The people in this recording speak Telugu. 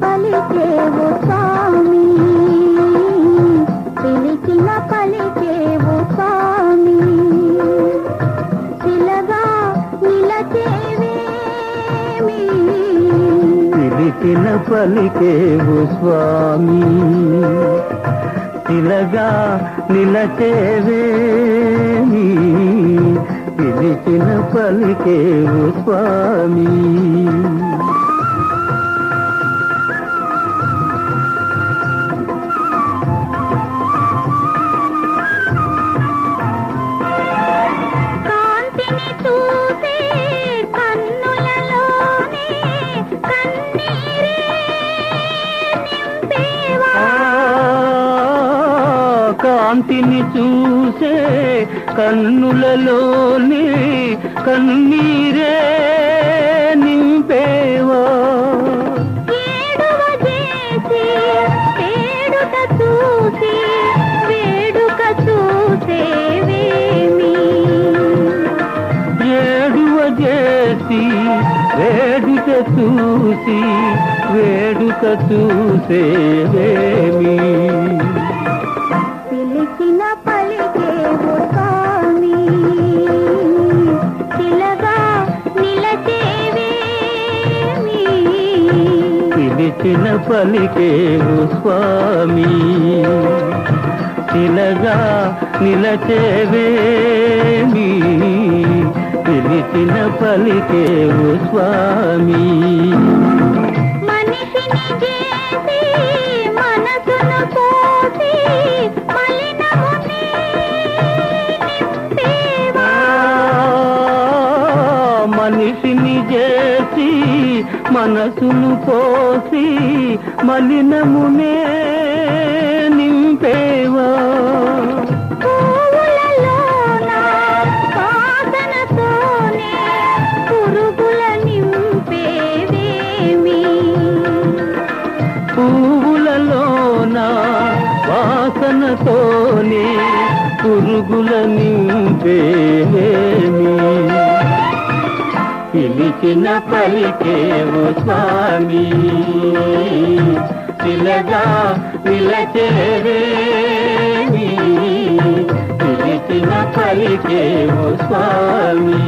పలికే స్వామి పిలిచిన పలికే పలికిన పలికేవు స్వామి. తిలగా నిలచేవేమి? పిలిచిన పలికేవు స్వామి. కాంతిని చూసే కన్నులలోని కన్నీరే నింపేవా. చేసి వేడుక చూసి వేడుక చూసేవేమి పిలిచిన పలికేవు స్వామి. శిలగా నిలచేవేమి? పిలిచిన పలికేవు స్వామి. మనిషిని చేసి మనసును పోసి మలినముని నింపేవా? పువ్వులలోన వాసనతోనే పురుగుల నింపేవేమి? పిలిచిన పలికేవు స్వామి. శిలగా నిలచేవేమి పిలిచిన పలికేవు స్వామి.